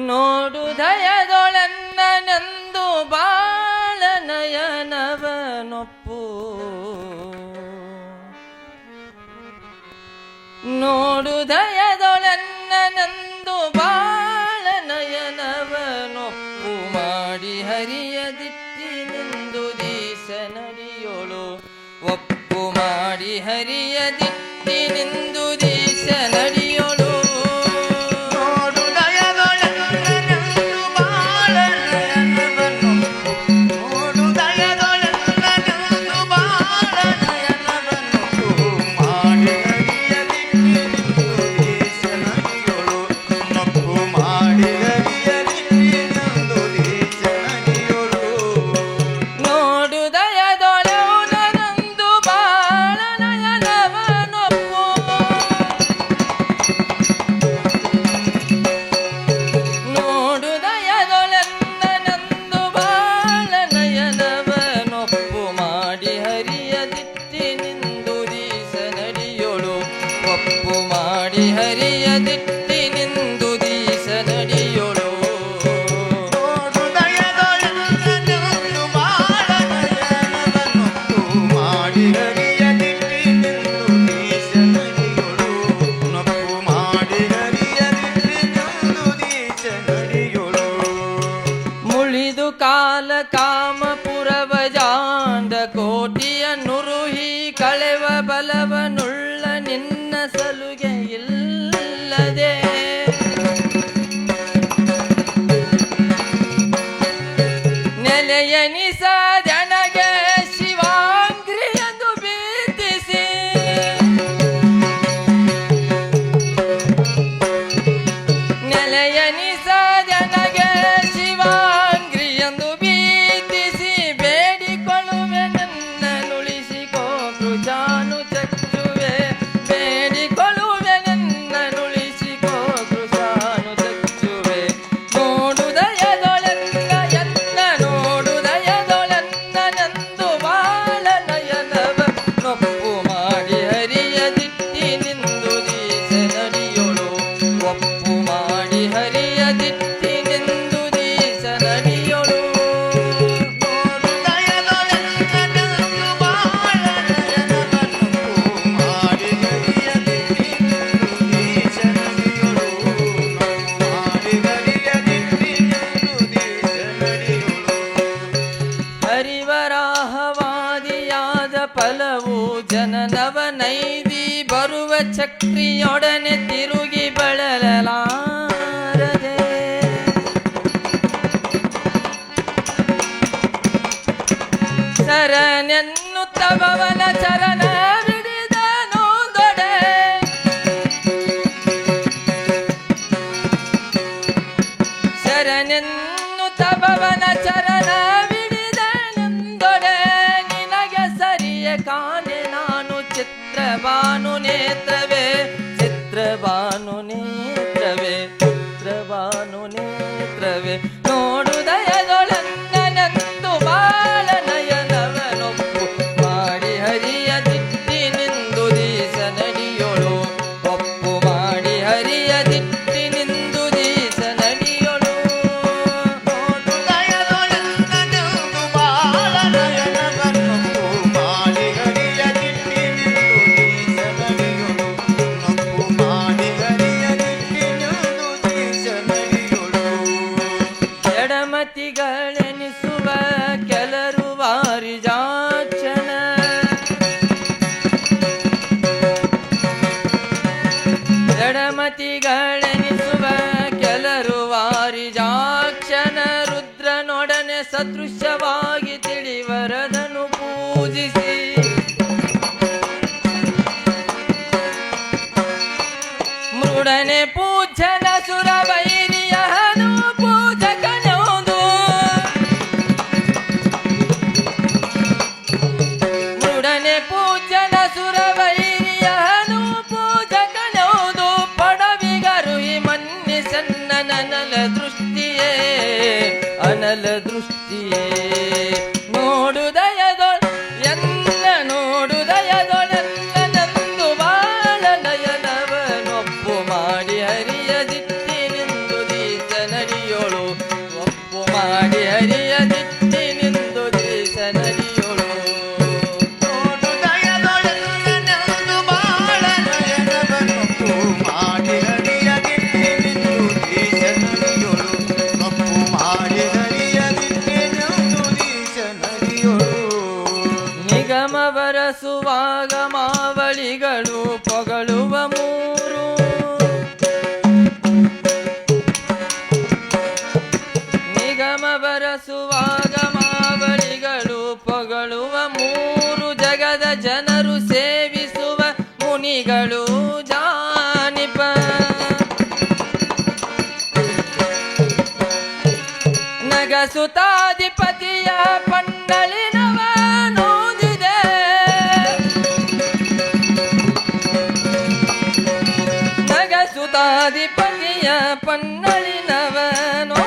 ನೋಡು ನಂದು ಬಾಳ ನಯನವನೊಪ್ಪು ನೋಡು ನಂದು ಬಾಳ ನಯನವನೊಪ್ಪು ಮಾಡಿ ಹರಿಯ ದಿಟ್ಟಿನೆಂದು ದೇಶ ನಡಿಯೋಳು ಒಪ್ಪು ಮಾಡಿ ಹರಿಯ ದಿಟ್ಟಿನೆಂದು ಬಲವ ಬಲವನುಳ್ಳ ನಿನ್ನ ಸಲುಗೆ ಇಲ್ಲದೆ. ನೆಲೆಯನಿಸ ಜನಗೆ ಶಿವಾಂಗ್ರಿಯದು ಬೀತಿಸಿ ನೆಲೆಯನಿಸ ಜನಗೆ ಶಕ್ತಿಯೊಡನೆ ತಿರುಗಿ ಬಳಲಲ ಶರಣೆನ್ನು ತವನ ಚರಣ ಬಿಡಿದನು ದೊಡೆ. ಕಾಣೆ ನಾನು ಚಿತ್ರ ಬಾನು ನೇತ್ರ ಭದ್ರವಾ ಅದೃಶ್ಯವಾಗಿ ತಿಳಿವರದನು ಪೂಜಿಸಿ. ಮೃಡನೆ ಪೂಜನ ಸುರವೈ ಬರಸುವಾಗ ಮಾವಳಿಗಳು ಪೊಗಳುವ ಮೂರು. ನಿಗಮ ಬರಸುವಾಗ ಮಾವಳಿಗಳು ಪೊಗಳುವ ಮೂರು. ಜಗದ ಜನರು ಸೇವಿಸುವ ಮುನಿಗಳು ಜಾನಿಪ. ನಗಸುತಾಧಿಪತಿಯ ಪಂಡಳಿನವ ஜாதிபதிய பன்னழினவனோ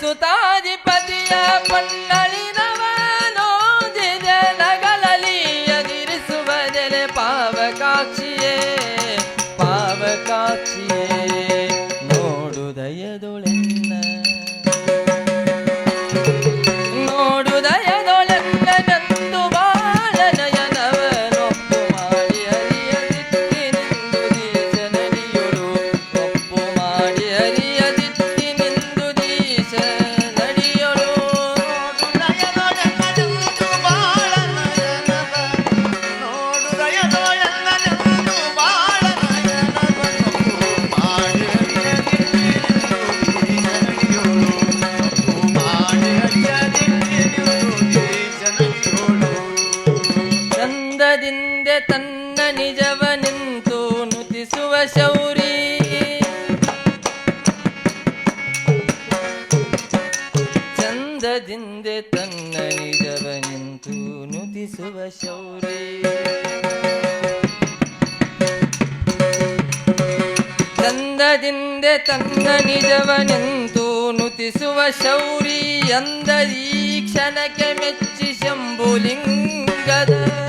சுதாதிபதிய பன்னழினவனோ நகலலிய நிறுசுவதே பாவ காட்சிய ಚಂದದಿಂದೆ ತನ್ನ ನಿಜವ ನಿಂತು ನುತಿಸುವ ಶೌರಿ. ಚಂದದಿಂದೆ ತನ್ನ ನಿಜವ ನಿಂತು ನುತಿಸುವ ಶೌರಿ. ಚಂದದಿಂದೆ ತನ್ನ ನಿಜವ ನಿಂತು ನುತಿಸುವ ಶೌರಿ. ಅಂದ ಈ ಕ್ಷಣಕ್ಕೆ ಮೆಚ್ಚಿ ಶಂಭುಲಿಂಗದ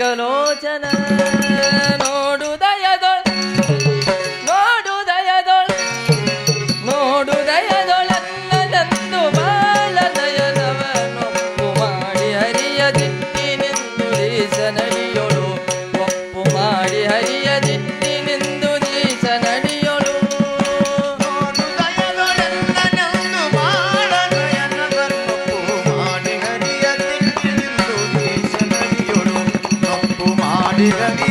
Explícanos. ಮಾಡಿ